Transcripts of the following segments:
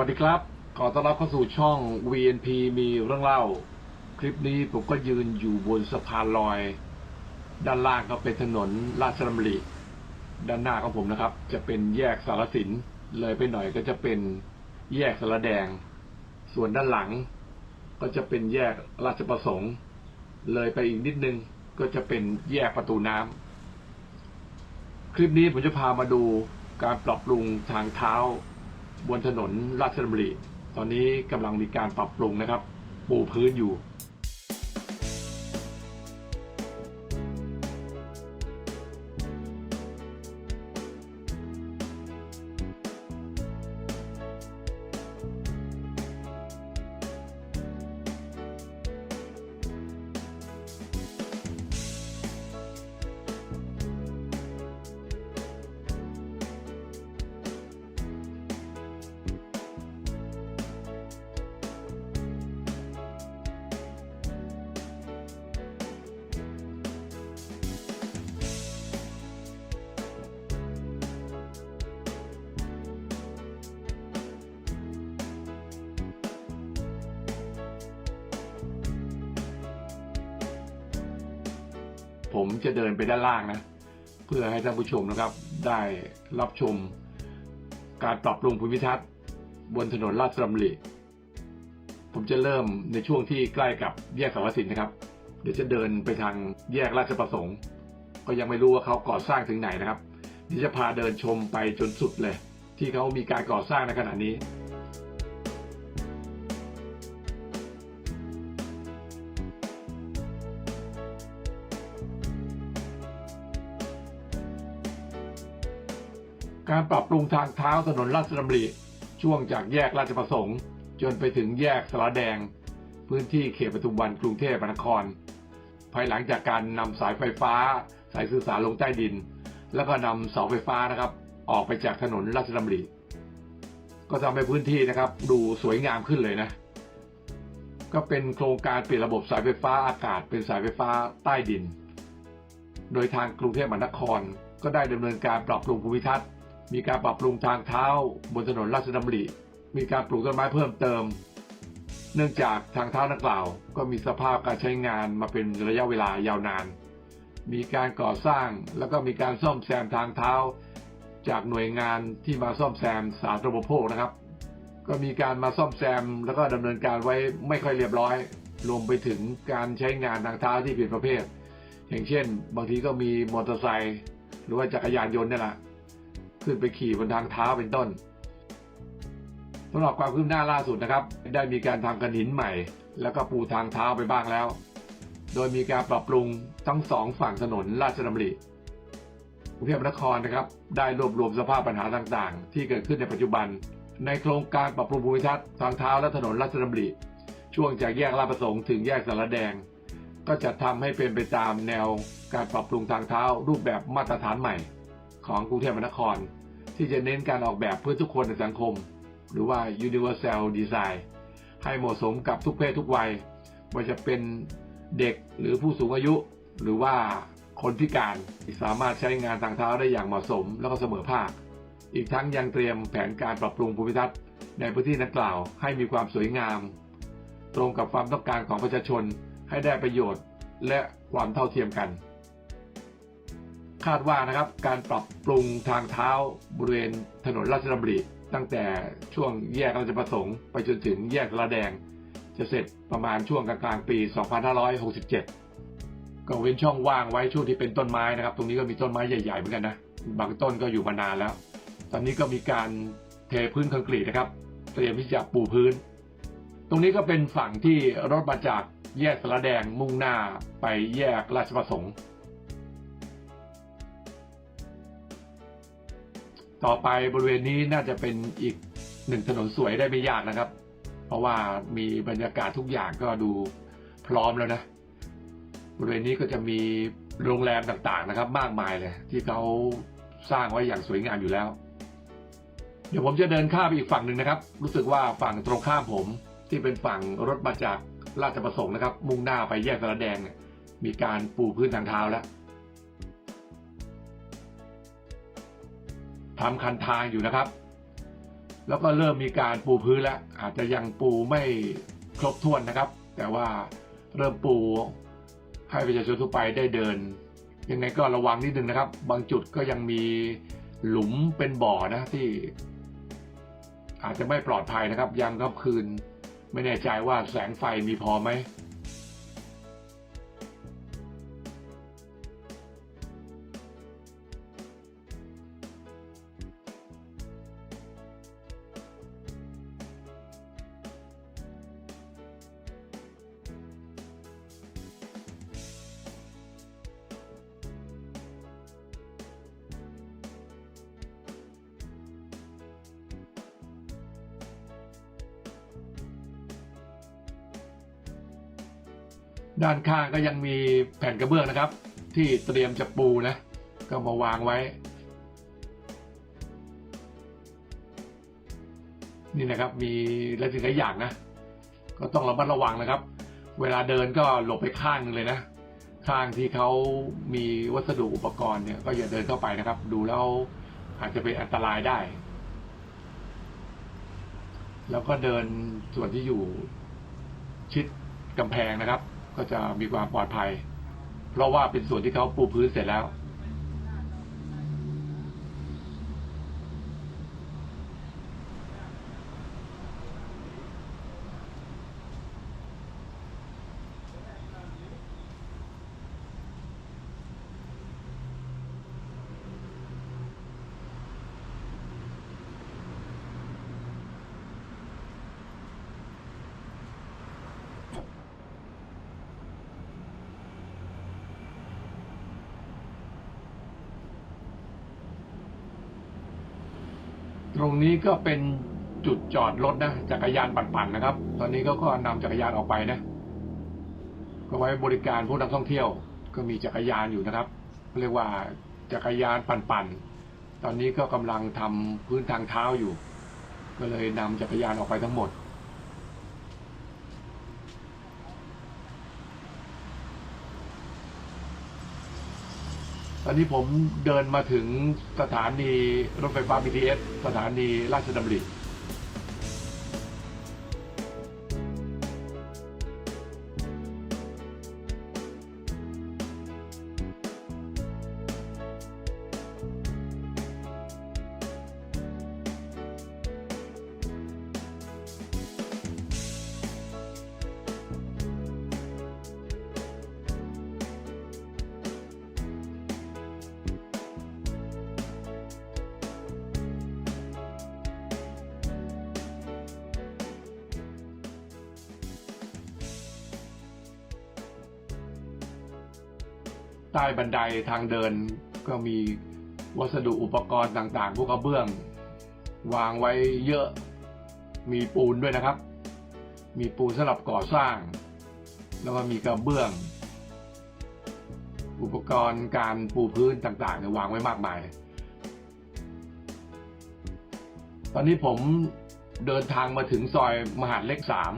สวัสดีครับ ขอต้อนรับเข้าสู่ช่อง VNP มีเรื่องเล่า คลิปนี้ผมก็ยืนอยู่บนสะพานลอย ด้านล่างก็เป็นถนนราชดำริด้านหน้าของผมนะครับ จะเป็นแยกสารสิน เลยไปหน่อยก็จะเป็นแยกสารแดง ส่วนด้านหลัง ก็จะเป็นแยกราชประสงค์ เลยไปอีกนิดนึงก็จะเป็นแยกประตูน้ำคลิปนี้ผมจะพามาดูการปรับปรุงทางเท้า บนถนนราชดำริตอนนี้กำลังมีการปรับปรุงนะครับปูพื้นอยู่ ผมจะเดินไปด้านล่างนะ เพื่อให้ท่านผู้ชมนะครับ ได้รับชม การปรับปรุงภูมิทัศน์ บนถนนราชดำริผมจะเริ่มในช่วงที่ใกล้กับแยกสารสินนะครับ เดี๋ยวจะเดินไปทางแยกราชประสงค์ ก็ยังไม่รู้ว่าเขาก่อสร้างถึงไหนนะครับเดี๋ยวจะพาเดินชมไปจนสุดเลย ที่เขามีการก่อสร้างในขณะนี้ การปรับปรุงทางเท้าถนนราชดำริช่วงจากแยกราชประสงค์ จนไปถึงแยกสระแดง พื้นที่เขตปทุมวันกรุงเทพมหานคร ภายหลังจากการนำสายไฟฟ้า สายสื่อสารลงใต้ดิน แล้วก็นำเสาไฟฟ้านะครับ ออกไปจากถนนราชดำริก็ทำให้พื้นที่นะครับ ดูสวยงามขึ้นเลยนะ ก็เป็นโครงการเปลี่ยนระบบสายไฟฟ้าอากาศเป็นสายไฟฟ้าใต้ดิน โดยทางกรุงเทพมหานคร ก็ได้ดำเนินการปรับปรุงภูมิทัศน์ มีการปรับปรุงทางเท้าบนถนนราชดำริ มีการปลูกต้นไม้เพิ่มเติม เนื่องจากทางเท้าดังกล่าว ก็มีสภาพการใช้งานมาเป็นระยะเวลายาวนาน มีการก่อสร้างแล้วก็มีการซ่อมแซมทางเท้า จากหน่วยงานที่มาซ่อมแซมสาธารณูปโภคนะครับ ก็มีการมาซ่อมแซม แล้วก็ดำเนินการไว้ไม่ค่อยเรียบร้อย รวมไปถึงการใช้งานทางเท้าที่ผิดประเภท อย่างเช่น บางทีก็มีมอเตอร์ไซค์หรือว่าจักรยานยนต์เนี่ยแหละ ขึ้นไปขี่บนทางเท้าเป็นต้นสำหรับความคืบหน้าล่าสุดนะครับ ได้มีการทำกันหินใหม่ แล้วก็ปูทางเท้าไปบ้างแล้ว โดยมีการปรับปรุงทั้งสองฝั่งถนนราชดำริกรุงเทพมหานครนะครับ ได้รวบรวมสภาพปัญหาต่างๆ ที่เกิดขึ้นในปัจจุบัน ในโครงการปรับปรุงภูมิทัศน์ทางเท้าและถนนราชดำริช่วงจากแยกลาดประสงค์ถึงแยกสารแดง ก็จะทำให้เป็นไปตามแนวการปรับปรุงทางเท้ารูปแบบมาตรฐานใหม่ ของกรุงเทพมหานคร ที่จะเน้นการออกแบบเพื่อทุกคนในสังคม หรือว่า universal design ให้เหมาะสมกับทุกเพศทุกวัยว่าจะเป็นเด็กหรือผู้สูงอายุ หรือว่าคนพิการสามารถใช้งานทางเท้าได้อย่างเหมาะสมแล้วก็เสมอภาค อีกทั้งยังเตรียมแผนการปรับปรุงภูมิทัศน์ในพื้นที่ดังกล่าวให้มีความสวยงาม ตรงกับความต้องการของประชาชนให้ได้ประโยชน์และความเท่าเทียมกัน คาดว่านะครับการปรับปรุงทางเท้าบริเวณถนนราชดำริตั้งแต่ช่วงแยกราชประสงค์ไปจนถึงแยกระแดง จะเสร็จประมาณช่วงกลางๆปี 2567 ก็เว้นช่องว่างไว้ช่วงที่เป็นต้นไม้นะครับ ตรงนี้ก็มีต้นไม้ใหญ่ๆเหมือนกันนะ บางต้นก็อยู่มานานแล้ว ตอนนี้ก็มีการเทพื้นคอนกรีตนะครับ เตรียมที่จะปูพื้น ตรงนี้ก็เป็นฝั่งที่รถมาจากแยกสระแดงมุ่งหน้าไปแยกราชประสงค์ ต่อไปบริเวณนี้น่าจะเป็นอีกหนึ่งถนนสวยได้ไม่ยากนะครับ เพราะว่ามีบรรยากาศทุกอย่างก็ดูพร้อมแล้วนะ บริเวณนี้ก็จะมีโรงแรมต่างๆนะครับ มากมายเลย ที่เขาสร้างไว้อย่างสวยงามอยู่แล้ว เดี๋ยวผมจะเดินข้ามไปอีกฝั่งหนึ่งนะครับ รู้สึกว่าฝั่งตรงข้ามผมที่เป็นฝั่งรถมาจากราชประสงค์นะครับ มุ่งหน้าไปแยกสระแดง มีการปูพื้นทางเท้าแล้ว ทำคันทางอยู่นะครับ แล้วก็เริ่มมีการปูพื้นแล้ว อาจจะยังปูไม่ครบถ้วนนะครับ แต่ว่าเริ่มปูให้ประชาชนทั่วไปได้เดิน ยังไงก็ระวังนิดนึงนะครับ บางจุดก็ยังมีหลุมเป็นบ่อนะที่ อาจจะไม่ปลอดภัยนะครับยังค่ำคืน ไม่แน่ใจว่าแสงไฟมีพอไหม ด้านข้างก็ยังมีแผ่นกระเบื้องนะครับ ที่เตรียมจะปูนะ ก็มาวางไว้ นี่นะครับมีหลายสิ่งหลายอย่างนะ ก็ต้องระมัดระวังนะครับ เวลาเดินก็หลบไปข้างนึงเลยนะข้างที่เขามีวัสดุอุปกรณ์เนี่ยก็อย่าเดินเข้าไปนะครับ ดูแล้วอาจจะเป็นอันตรายได้ แล้วก็เดินส่วนที่อยู่ชิดกำแพงนะครับ ก็จะมีความปลอดภัย เพราะว่าเป็นส่วนที่เขาปูพื้นเสร็จแล้ว ตรงนี้ก็เป็นจุดจอดรถนะจักรยานปั่นๆนะครับ ตอนนี้เขาก็นำจักรยานออกไปนะ ก็ไว้บริการผู้นักท่องเที่ยว ก็มีจักรยานอยู่นะครับ เรียกว่าจักรยานปั่นๆ ตอนนี้ก็กำลังทำพื้นทางเท้าอยู่ ก็เลยนำจักรยานออกไปทั้งหมด อนนี้ผมเดินมาถึงสถานีรถไฟฟ้า BTS สถานีราชดำริ ต้บันไดทางเดิน ก็มีวัสดุอุปกรณ์ต่างๆ พวกกระเบื้อง วางไว้เยอะ มีปูนด้วยนะครับ มีปูนสำหรับก่อสร้าง แล้วก็มีกระเบื้อง อุปกรณ์การปูพื้นต่างๆวางไว้มากมาย ตอนนี้ผมเดินทางมาถึงซอยมหาดเล็กสาม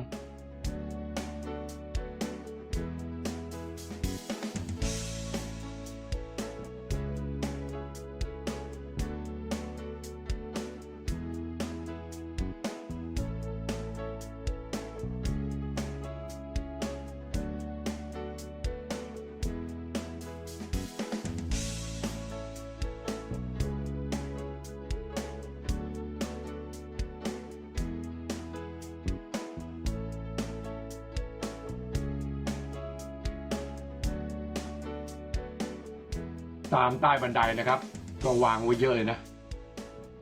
ตามใต้บันไดนะครับ ก็วางไว้เยอะเลยนะ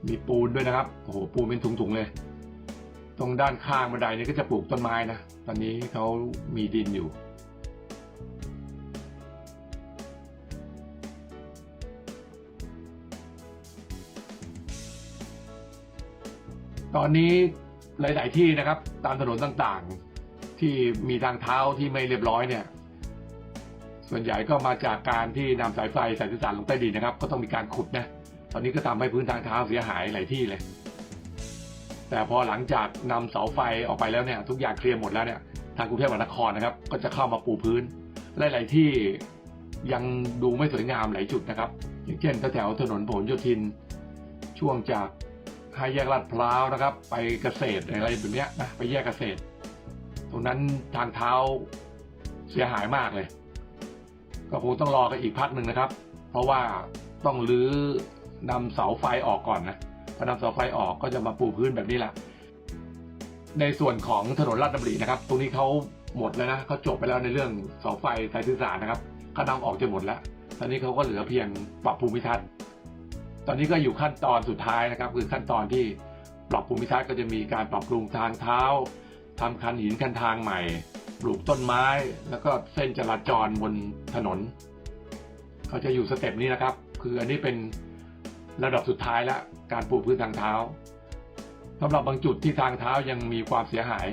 มีปูนด้วยนะครับโอ้โหปูนเป็นถุงๆเลย ตรงด้านข้างบันไดนี่ก็จะปลูกต้นไม้นะตอนนี้เขามีดินอยู่ตอนนี้หลาย ๆ ที่นะครับ ตามถนนต่างๆ ที่มีทางเท้าที่ไม่เรียบร้อยเนี่ย ส่วนใหญ่ก็มาจากการที่นำสายไฟสายสื่อสารลงใต้ดินนะครับ ก็ต้องมีการขุดนะ ตอนนี้ก็ทำให้พื้นทางเท้าเสียหายหลายที่เลย แต่พอหลังจากนำเสาไฟออกไปแล้วเนี่ยทุกอย่างเคลียร์หมดแล้วเนี่ยทางกรุงเทพมหานครนะครับ ก็จะเข้ามาปูพื้นหลาย ๆ ที่ยังดูไม่สวยงามหลายจุดนะครับ อย่างเช่นแถวถนนผลโยธิน ช่วงจากห้แยกลาดพร้าวนะครับ ไปเกษตรอะไรแบบเนี้ยนะไปแยกเกษตร ตรงนั้นทางเท้าเสียหายมากเลย ก็คงต้องรอกันอีกพักหนึ่งนะครับ เพราะว่าต้องรื้อนำเสาไฟออกก่อนนะพอนำเสาไฟออกก็จะมาปูพื้นแบบนี้แหละ ในส่วนของถนนลาดดำรินะครับ ตรงนี้เขาหมดแล้วนะเขาจบไปแล้วในเรื่องเสาไฟสายสื่อสารนะครับเขานำออกจะหมดแล้ว ตอนนี้เขาก็เหลือเพียงปรับภูมิทัศน์ ตอนนี้ก็อยู่ขั้นตอนสุดท้ายนะครับ คือขั้นตอนที่ปรับภูมิทัศน์ก็จะมีการปรับปรุงทางเท้าทำคันหินคันทางใหม่ ปลูกต้นไม้ แล้วก็เส้นจราจรบนถนน เขาจะอยู่สเต็ปนี้นะครับ คืออันนี้เป็นระดับสุดท้ายแล้วการปูพื้นทางเท้าสำหรับบางจุดที่ทางเท้ายังมีความเสียหาย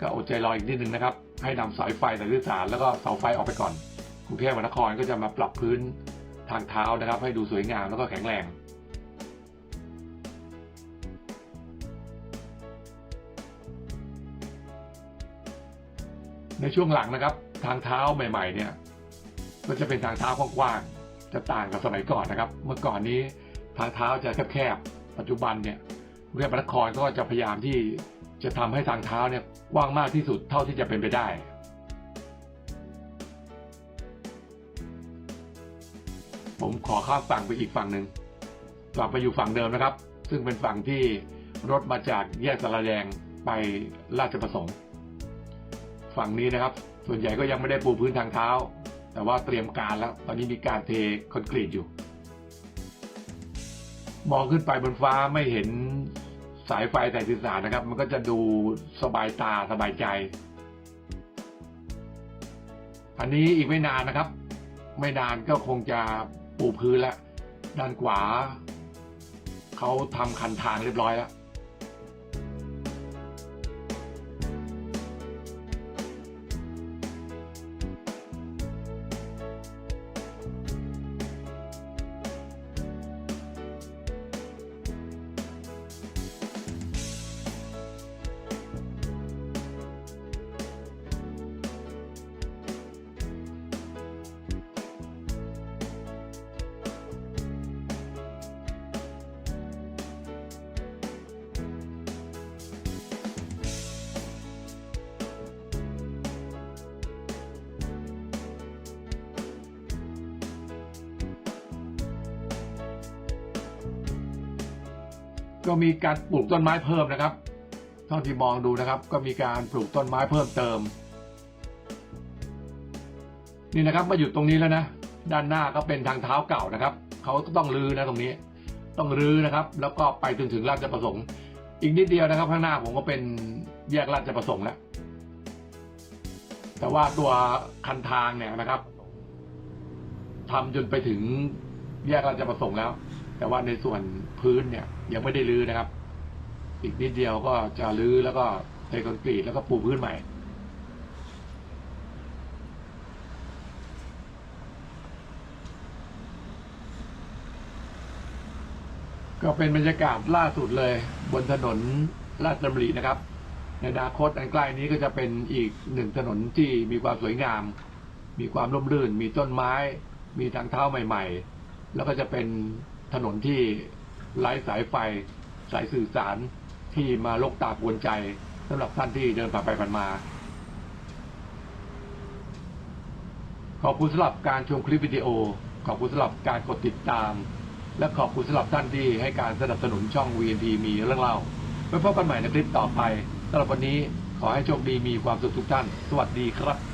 ก็อดใจรออีกนิดนึงนะครับ ให้นำสายไฟสายสื่อสารแล้วก็เสาไฟออกไปก่อนกรุงเทพมหานครก็จะมาปรับพื้นทางเท้านะครับ ให้ดูสวยงามแล้วก็แข็งแรง ในช่วงหลังนะครับ ทางเท้าใหม่ ๆ เนี่ยก็จะเป็นทางเท้ากว้างๆจะต่างกับสมัยก่อนนะครับ เมื่อก่อนนี้ทางเท้าจะแคบๆปัจจุบันเนี่ยกรุงเทพมหานครก็จะพยายามที่จะทำให้ทางเท้าเนี่ยกว้างมากที่สุดเท่าที่จะเป็นไปได้ผมขอข้ามฝั่งไปอีกฝั่งหนึ่งกลับไปอยู่ฝั่งเดิมนะครับ ซึ่งเป็นฝั่งที่รถมาจากแยกสารแดงไปราชประสงค์ ฝั่งนี้นะครับ ส่วนใหญ่ก็ยังไม่ได้ปูพื้นทางเท้า แต่ว่าเตรียมการแล้ว ตอนนี้มีการเทคอนกรีตอยู่ มองขึ้นไปบนฟ้าไม่เห็นสายไฟสายสื่อสารนะครับ มันก็จะดูสบายตาสบายใจ อันนี้อีกไม่นานนะครับ ไม่นานก็คงจะปูพื้นแล้ว ด้านขวาเขาทำคันทางเรียบร้อยแล้ว ก็มีการปลูกต้นไม้เพิ่มนะครับ เท่าที่มองดูนะครับ ก็มีการปลูกต้นไม้เพิ่มเติม นี่นะครับมาอยู่ตรงนี้แล้วนะ ด้านหน้าก็เป็นทางเท้าเก่านะครับเขาก็ต้องรื้อนะตรงนี้ ต้องรื้อนะครับ แล้วก็ไปจนถึงราชประสงค์ อีกนิดเดียวนะครับ ข้างหน้าผมก็เป็นแยกราชประสงค์แล้วแต่ว่าตัวคันทางเนี่ยนะครับทำจนไปถึงแยกราชประสงค์แล้ว แต่ว่าในส่วนพื้นเนี่ยยังไม่ได้รื้อนะครับ อีกนิดเดียวก็จะรื้อแล้วก็เทคอนกรีตแล้วก็ปูพื้นใหม่ ก็เป็นบรรยากาศล่าสุดเลย บนถนนลาดดำรินะครับ ในอนาคตอันใกล้นี้ก็จะเป็นอีกหนึ่งถนนที่มีความสวยงาม มีความร่มรื่น มีต้นไม้ มีทางเท้าใหม่ ๆ แล้วก็จะเป็น ถนนที่ไร้สายไฟสายสื่อสารที่มาลกตากวนใจสำหรับท่านที่เดินผ่านไปผ่านมา ขอบคุณสำหรับการชมคลิปวิดีโอ ขอบคุณสำหรับการกดติดตาม และขอบคุณสำหรับท่านที่ให้การสนับสนุนช่อง VNP มีเรื่องเล่าไว้พบกันใหม่ในคลิปต่อไปสำหรับวันนี้ขอให้โชคดีมีความสุขทุกท่าน สวัสดีครับ